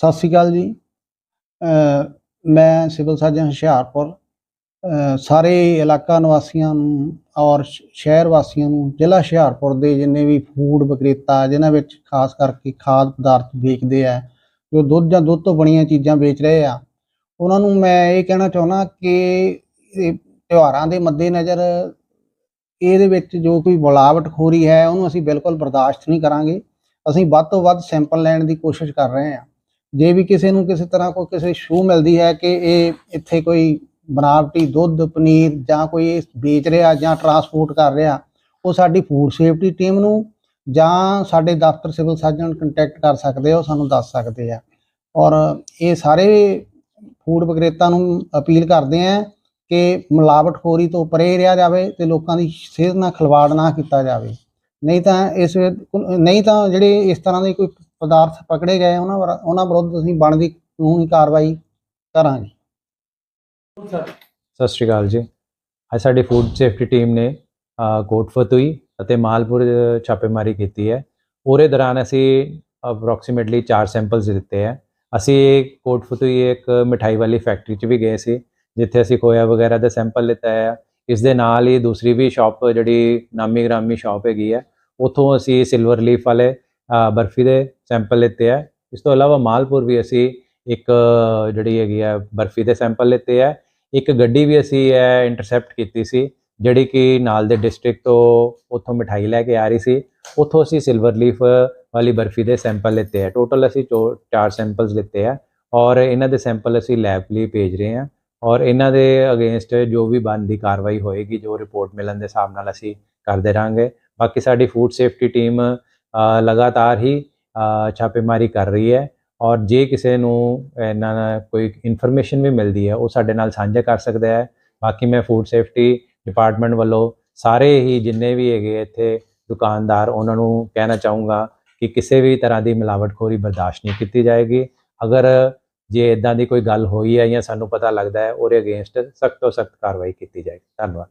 ਸਤਿ ਸ਼੍ਰੀ ਅਕਾਲ ਜੀ। ਮੈਂ ਸਿਵਲ ਸਰਜਨ ਹੁਸ਼ਿਆਰਪੁਰ। ਸਾਰੇ ਇਲਾਕਾ ਨਿਵਾਸੀਆਂ ਨੂੰ ਔਰ ਸ਼- ਸ਼ਹਿਰ ਵਾਸੀਆਂ ਨੂੰ ਜ਼ਿਲ੍ਹਾ ਹੁਸ਼ਿਆਰਪੁਰ ਦੇ ਜਿੰਨੇ ਵੀ ਫੂਡ ਵਿਕਰੇਤਾ ਜਿਨ੍ਹਾਂ ਵਿੱਚ ਖਾਸ ਕਰਕੇ ਖਾਦ ਪਦਾਰਥ ਵੇਚਦੇ ਆ, ਜੋ ਦੁੱਧ ਜਾਂ ਦੁੱਧ ਤੋਂ ਬਣੀਆਂ ਚੀਜ਼ਾਂ ਵੇਚ ਰਹੇ ਆ, ਉਹਨਾਂ ਨੂੰ ਮੈਂ ਇਹ ਕਹਿਣਾ ਚਾਹੁੰਦਾ ਕਿ ਇਹ ਤਿਉਹਾਰਾਂ ਦੇ ਮੱਦੇਨਜ਼ਰ ਇਹਦੇ ਵਿੱਚ ਜੋ ਕੋਈ ਮਿਲਾਵਟਖੋਰੀ ਹੈ, ਉਹਨੂੰ ਅਸੀਂ ਬਿਲਕੁਲ ਬਰਦਾਸ਼ਤ ਨਹੀਂ ਕਰਾਂਗੇ। ਅਸੀਂ ਵੱਧ ਤੋਂ ਵੱਧ ਸੈਂਪਲ ਲੈਣ ਦੀ ਕੋਸ਼ਿਸ਼ ਕਰ ਰਹੇ ਹਾਂ ਜੇ ਵੀ ਕਿਸੇ ਨੂੰ ਕਿਸੇ ਤਰ੍ਹਾਂ ਕੋਈ ਕਿਸੇ ਸ਼ੂ ਮਿਲਦੀ ਹੈ ਕਿ ਇਹ ਇੱਥੇ ਕੋਈ ਬਨਾਵਟੀ ਦੁੱਧ, ਪਨੀਰ ਜਾਂ ਕੋਈ ਵੇਚ ਰਿਹਾ ਜਾਂ ਟਰਾਂਸਪੋਰਟ ਕਰ ਰਿਹਾ, ਉਹ ਸਾਡੀ ਫੂਡ ਸੇਫਟੀ ਟੀਮ ਨੂੰ ਜਾਂ ਸਾਡੇ ਦਫ਼ਤਰ ਸਿਵਲ ਸਰਜਨ ਕੰਟੈਕਟ ਕਰ ਸਕਦੇ ਆ, ਉਹ ਸਾਨੂੰ ਦੱਸ ਸਕਦੇ ਆ। ਔਰ ਇਹ ਸਾਰੇ ਫੂਡ ਵਿਕਰੇਤਾ ਨੂੰ ਅਪੀਲ ਕਰਦੇ ਆ ਕਿ ਮਿਲਾਵਟਖੋਰੀ ਤੋਂ ਪਰੇ ਰਿਹਾ ਜਾਵੇ ਤੇ ਲੋਕਾਂ ਦੀ ਸਿਹਤ ਨਾਲ ਖਿਲਵਾੜ ਨਾ ਕੀਤਾ ਜਾਵੇ। ਨਹੀਂ ਤਾਂ ਇਸ ਨਹੀਂ ਤਾਂ ਜਿਹੜੇ ਇਸ ਤਰ੍ਹਾਂ ਦੇ ਕੋਈ ਪਦਾਰਥ ਪਕੜੇ ਗਏ ਉਹਨਾਂ ਵਰ- ਉਹਨਾਂ ਵਿਰੁੱਧ ਅਸੀਂ ਬਣਦੀ ਕਾਨੂੰਨੀ ਕਾਰਵਾਈ ਕਰਾਂਗੇ। ਸਤਿ ਸ਼੍ਰੀ ਅਕਾਲ ਜੀ। ਅੱਜ ਸਾਡੀ ਫੂਡ ਸੇਫਟੀ ਟੀਮ ਨੇ ਅ, ਕੋਟ ਫਤੂਈ ਅਤੇ ਮਾਲਪੁਰ ਅ, ਛਾਪੇਮਾਰੀ ਕੀਤੀ ਹੈ। ਉਹਦੇ ਦੌਰਾਨ ਅਸੀਂ ਅਪਰੋਕਸੀਮੇਟਲੀ 4 ਸੈਂਪਲਸ ਦਿੱਤੇ ਹੈ। ਅਸੀਂ ਕੋਟ ਫਤੂਈ ਇੱਕ ਮਿਠਾਈ ਵਾਲੀ ਫੈਕਟਰੀ 'ਚ ਵੀ ਗਏ ਸੀ ਜਿੱਥੇ ਅਸੀਂ ਖੋਇਆ ਵਗੈਰਾ ਦੇ ਸੈਂਪਲ ਲਿੱਤਾ ਹੈ। ਇਸ ਦੇ ਨਾਲ ਹੀ ਦੂਸਰੀ ਵੀ ਸ਼ਾਪ ਜਿਹੜੀ ਨਾਮੀ ਗ੍ਰਾਮੀ ਸ਼ਾਪ ਹੈਗੀ ਹੈ ਉਥੋਂ ਅਸੀਂ ਸਿਲਵਰ ਲੀਫ ਵਾਲੇ ਬਰਫੀ ਦੇ ਸੈਂਪਲ ਲਿੱਤੇ ਹੈ ਇਸ ਤੋਂ ਇਲਾਵਾ ਮਾਲਪੁਰ ਵੀ ਅਸੀਂ ਇੱਕ, ਜਿਹੜੀ ਹੈਗੀ ਹੈ ਬਰਫੀ ਦੇ ਸੈਂਪਲ ਲਿੱਤੇ ਹੈ ਇੱਕ ਗੱਡੀ ਵੀ ਅਸੀਂ ਇਹ ਇੰਟਰਸੈਪਟ ਕੀਤੀ ਸੀ, ਜਿਹੜੀ ਕਿ ਨਾਲ ਦੇ ਡਿਸਟ੍ਰਿਕਟ ਤੋਂ ਉੱਥੋਂ ਮਠਾਈ ਲੈ ਕੇ ਆ ਰਹੀ ਸੀ। ਉੱਥੋਂ ਅਸੀਂ ਸਿਲਵਰ ਲੀਫ ਵਾਲੀ ਬਰਫੀ ਦੇ ਸੈਂਪਲ ਲਿੱਤੇ ਆ। ਟੋਟਲ ਅਸੀਂ ਚੋ- ਚਾਰ ਸੈਂਪਲਸ ਲਿੱਤੇ ਆ ਔਰ ਇਹਨਾਂ ਦੇ ਸੈਂਪਲ ਅਸੀਂ ਲੈਬ ਲਈ ਭੇਜ ਰਹੇ ਹਾਂ ਔਰ ਇਹਨਾਂ ਦੇ ਅਗੇਂਸਟ ਜੋ ਵੀ ਬਣਦੀ ਕਾਰਵਾਈ ਹੋਏਗੀ, ਜੋ ਰਿਪੋਰਟ ਮਿਲਣ ਦੇ ਹਿਸਾਬ ਨਾਲ ਅਸੀਂ ਕਰਦੇ ਰਾਂਗੇ ਬਾਕੀ ਸਾਡੀ ਫੂਡ ਸੇਫਟੀ ਟੀਮ ਲਗਾਤਾਰ ਹੀ ਛਾਪੇਮਾਰੀ ਕਰ ਰਹੀ ਹੈ ਔਰ ਜੇ ਕਿਸੇ ਨੂੰ ਇਹਨਾਂ ਨਾਲ ਕੋਈ ਇਨਫੋਰਮੇਸ਼ਨ ਵੀ ਮਿਲਦੀ ਹੈ, ਉਹ ਸਾਡੇ ਨਾਲ ਸਾਂਝਾ ਕਰ ਸਕਦਾ ਹੈ। ਬਾਕੀ ਮੈਂ ਫੂਡ ਸੇਫਟੀ ਡਿਪਾਰਟਮੈਂਟ ਵੱਲੋਂ ਸਾਰੇ ਹੀ ਜਿੰਨੇ ਵੀ ਹੈਗੇ ਇੱਥੇ ਦੁਕਾਨਦਾਰ, ਉਹਨਾਂ ਨੂੰ ਕਹਿਣਾ ਚਾਹੂੰਗਾ ਕਿ ਕਿਸੇ ਵੀ ਤਰ੍ਹਾਂ ਦੀ ਮਿਲਾਵਟਖੋਰੀ ਬਰਦਾਸ਼ਤ ਨਹੀਂ ਕੀਤੀ ਜਾਏਗੀ। ਅਗਰ ਜੇ ਇਦਾਂ ਦੀ ਕੋਈ ਗੱਲ ਹੋਈ ਹੈ ਜਾਂ ਸਾਨੂੰ ਪਤਾ ਲੱਗਦਾ ਹੈ, ਉਹਦੇ ਅਗੇਂਸਟ ਸਖਤ ਤੋਂ ਸਖਤ ਕਾਰਵਾਈ ਕੀਤੀ ਜਾਏਗੀ। ਧੰਨਵਾਦ।